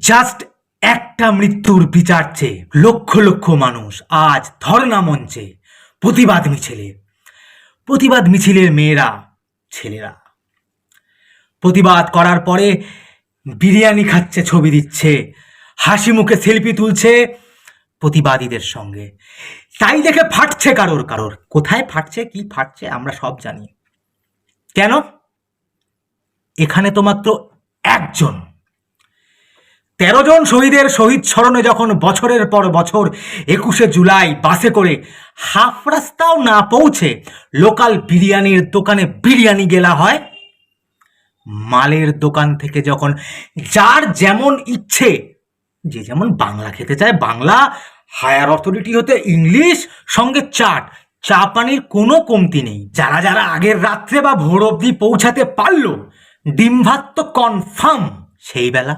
Just একটা মৃত্যুর বিচার লক্ষ লক্ষ মানুষ আজ ধর্ণা মঞ্চে প্রতিবাদ মিছিলে। প্রতিবাদ মিছিলের মেয়েরা, ছেলেরা। প্রতিবাদ করার পরে বিরিয়ানি খাচ্ছে, ছবি দিচ্ছে, হাসি মুখে সেলফি তুলছে প্রতিবাদীদের সঙ্গে। তাই দেখে ফাটছে কারোর কারোর। কোথায় ফাটছে, কি ফাটছে, আমরা সব জানি। কেন? এখানে তো মাত্র একজন তেরো জন শহীদের শহীদ স্মরণে যখন বছরের পর বছর একুশে জুলাই বাসে করে হাফ রাস্তাও না পৌঁছে লোকাল বিরিয়ানির দোকানে বিরিয়ানি গেলা হয়, মালের দোকান থেকে যখন যার যেমন ইচ্ছে, যে যেমন বাংলা খেতে চায়, বাংলা হায়ার অথরিটি হতে ইংলিশ, সঙ্গে চাট, চা পানির কোনো কমতি নেই। যারা যারা আগের রাত্রে বা ভোর অবধি পৌঁছাতে পারল, ডিম ভাত তো কনফার্ম সেই বেলা।